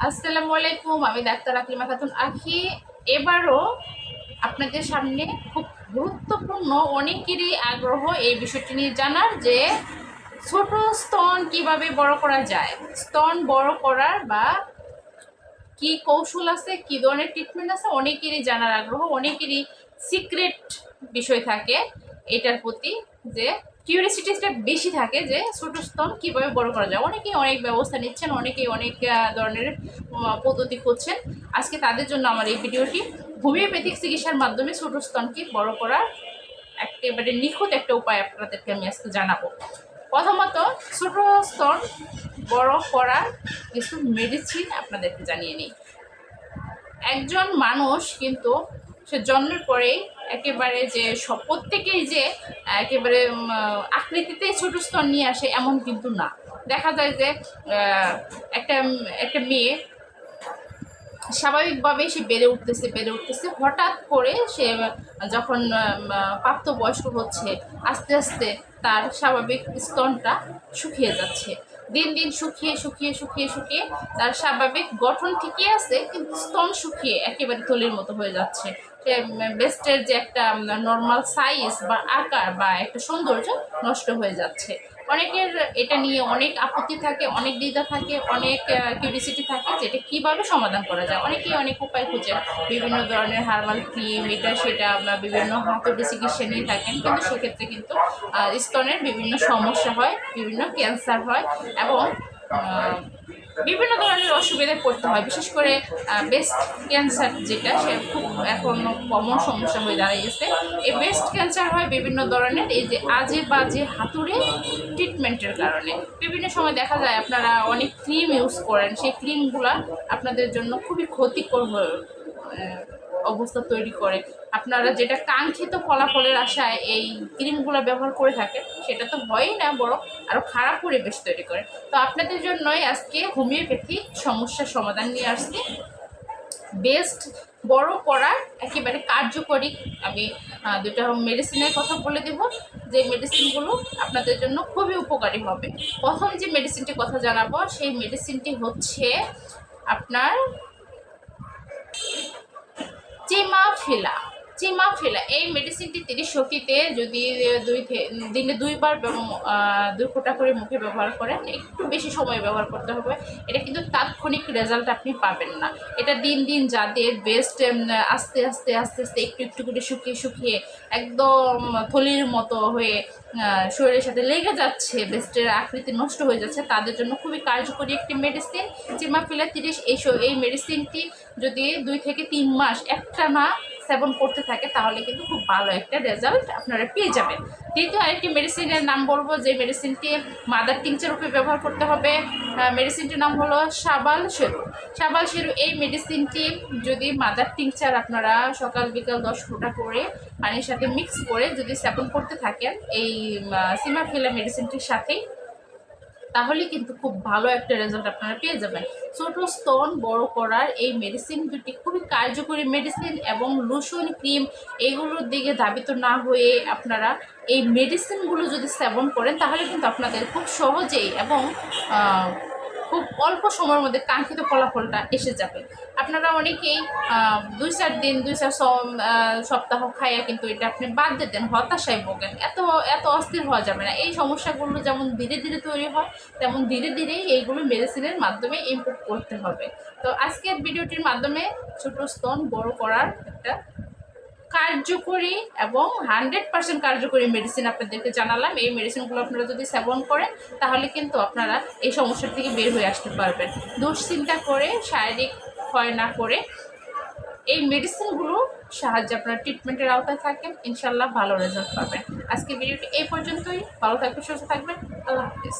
আসসালামু আলাইকুম, আমি ডাক্তার আকলিমা খাতুন আখি। এবারও আপনাদের সামনে খুব গুরুত্বপূর্ণ অনেকেরই আগ্রহ এই বিষয়টি নিয়ে জানার যে ছোট স্তন কীভাবে বড় করা যায়, স্তন বড় করার বা কি কৌশল আছে, কি ধরনের ট্রিটমেন্ট আছে, অনেকেরই জানার আগ্রহ, অনেকেরই সিক্রেট বিষয় থাকে এটার প্রতি যে কিউরিয়াসিটিটা বেশি থাকে যে ছোট স্তন কীভাবে বড় করা যায়। অনেকেই অনেক ব্যবস্থা নিচ্ছেন, অনেকেই অনেক ধরনের পদ্ধতি করছেন আজকে তাদের জন্য আমার এই ভিডিওটি হোমিওপ্যাথিক চিকিৎসার মাধ্যমে ছোট স্তনকে বড় করার একেবারে নিখুঁত একটা উপায় আপনাদেরকে আমি আজকে জানাব। প্রথমত, ছোট স্তন বড় করার কিছু মেডিসিন আপনাদেরকে জানিয়ে নিই। একজন মানুষ কিন্তু সে জন্মের পরেই একেবারে যে প্রত্যেকেই যে একেবারে আকৃতিতে ছোট স্তন নিয়ে আসে এমন কিন্তু না। দেখা যায় যে একটা একটা মেয়ে স্বাভাবিকভাবেই সে বেড়ে উঠতেছে বেড়ে উঠতেছে। হঠাৎ করে সে যখন প্রাপ্তবয়স্ক হচ্ছে, আস্তে আস্তে তার স্বাভাবিক স্তনটা শুকিয়ে যাচ্ছে। দিন দিন শুকিয়ে শুকিয়ে শুকিয়ে শুকিয়ে তার স্বাভাবিক গঠন ঠিকই আছে, কিন্তু স্তন শুকিয়ে একেবারে থলির মতো হয়ে যাচ্ছে। বেস্টের যে একটা নর্মাল সাইজ বা আকার বা একটা সৌন্দর্য নষ্ট হয়ে যাচ্ছে। অনেকের এটা নিয়ে অনেক আপত্তি থাকে, অনেক দ্বিধা থাকে, অনেক কিউরিসিটি থাকে যেটা কীভাবে সমাধান করা যায়। অনেকেই অনেক উপায় খুঁজে। বিভিন্ন ধরনের হার্বাল ক্রিম এটা সেটা বা বিভিন্ন হাতুড়ি চিকিৎসা নিয়ে থাকেন। কিন্তু সেক্ষেত্রে কিন্তু স্তনের বিভিন্ন সমস্যা হয়, বিভিন্ন ক্যান্সার হয় এবং বিভিন্ন ধরনের অসুবিধায় পড়তে হয়। বিশেষ করে বেস্ট ক্যান্সার যেটা, সে খুব এখন কমন সমস্যা হয়ে দাঁড়িয়েছে এই বেস্ট ক্যান্সার হয় বিভিন্ন ধরনের, এই যে আজে বাজে হাতুড়ে ট্রিটমেন্টের কারণে। বিভিন্ন সময় দেখা যায় আপনারা অনেক ক্রিম ইউজ করেন, সেই ক্রিমগুলা আপনাদের জন্য খুবই ক্ষতিকর অবস্থা তৈরি করে। আপনারা যেটা কাঙ্ক্ষিত ফলাফলের আশায় এই ক্রিমগুলো ব্যবহার করে থাকেন সেটা তো হয়ই না বড় আরও খারাপ পরিবেশ তৈরি করে। তো আপনাদের জন্যই আজকে হোমিওপ্যাথি সমস্যার সমাধান নিয়ে আসছি। বেস্ট বড় করার একেবারে কার্যকরী, আমি দুটো মেডিসিনের কথা বলে দেব। যে মেডিসিনগুলো আপনাদের জন্য খুবই উপকারী হবে। প্রথম যে মেডিসিনটির কথা জানাব, সেই মেডিসিনটি হচ্ছে আপনার চিমাফিলা। চিমাফিলা এই মেডিসিনটি তিরিশ শক্তিতে যদি দুই দিনে দুইবার দুই ফোঁটা করে মুখে ব্যবহার করেন, একটু বেশি সময় ব্যবহার করতে হবে। এটা কিন্তু তাৎক্ষণিক রেজাল্ট আপনি পাবেন না। এটা দিন দিন যাদের বেস্ট আস্তে আস্তে আস্তে আস্তে একটু একটু করে শুকিয়ে শুকিয়ে একদম থলির মতো হয়ে শরীরের সাথে লেগে যাচ্ছে বেস্টের আকৃতি নষ্ট হয়ে যাচ্ছে, তাদের জন্য খুবই কার্যকরী একটি মেডিসিন চিমা চিমাফিলা তিরিশ, এই মেডিসিনটি যদি দুই থেকে তিন মাস, একটা না সেবন করতে থাকে, তাহলে কিন্তু খুব ভালো একটা রেজাল্ট আপনারা পেয়ে যাবেন। দ্বিতীয় আরেকটি মেডিসিনের নাম বলব, যে মেডিসিনটি মাদার টিংচার রূপে ব্যবহার করতে হবে। মেডিসিনটির নাম হলো সাবাল শেরু সাবাল শেরু এই মেডিসিনটি যদি মাদার টিংচার আপনারা সকাল, বিকাল দশ ফোঁটা করে পানির সাথে মিক্স করে যদি সেবন করতে থাকেন, এই সিমাফিলা মেডিসিনটির সাথেই তাহলে কিন্তু খুব ভালো একটা রেজাল্ট আপনারা পেয়ে যাবেন। ছোটো স্তন বড় করার এই মেডিসিন দুটি খুবই কার্যকরী মেডিসিন এবং লোশন ক্রিম এগুলোর দিকে ধাবিত না হয়ে আপনারা এই মেডিসিনগুলো যদি সেবন করেন, তাহলে কিন্তু আপনাদের খুব সহজেই এবং খুব অল্প সময়ের মধ্যে কাঙ্ক্ষিত ফলাফলটা এসে যাবে। আপনারা অনেকেই দুই চার দিন, দুই চার সপ্তাহ খাইয়া কিন্তু এটা আপনি বাদ দিয়ে দেন, হতাশায় ভোগেন। এত এত অস্থির হওয়া যাবে না। এই সমস্যাগুলো যেমন ধীরে ধীরে তৈরি হয়, তেমন ধীরে ধীরেই এইগুলো মেডিসিনের মাধ্যমে ইমপ্রুভ করতে হবে। তো আজকের ভিডিওটির মাধ্যমে ছোট স্তন বড় করার একটা কার্যকরী এবং হান্ড্রেড পার্সেন্ট কার্যকরী মেডিসিন আপনাদেরকে জানালাম। এই মেডিসিনগুলো আপনারা যদি সেবন করেন, তাহলে কিন্তু আপনারা এই সমস্যার থেকে বের হয়ে আসতে পারবেন। দুশ্চিন্তা করে, শারীরিক ক্ষয় না করে এই মেডিসিনগুলো সাহায্যে আপনারা ট্রিটমেন্টের আওতায় থাকেন। ইনশাল্লাহ ভালো রেজাল্ট পাবেন। আজকে ভিডিওটি এই পর্যন্তই। ভালো থাকবেন, সুস্থ থাকবেন। আল্লাহ হাফিজ।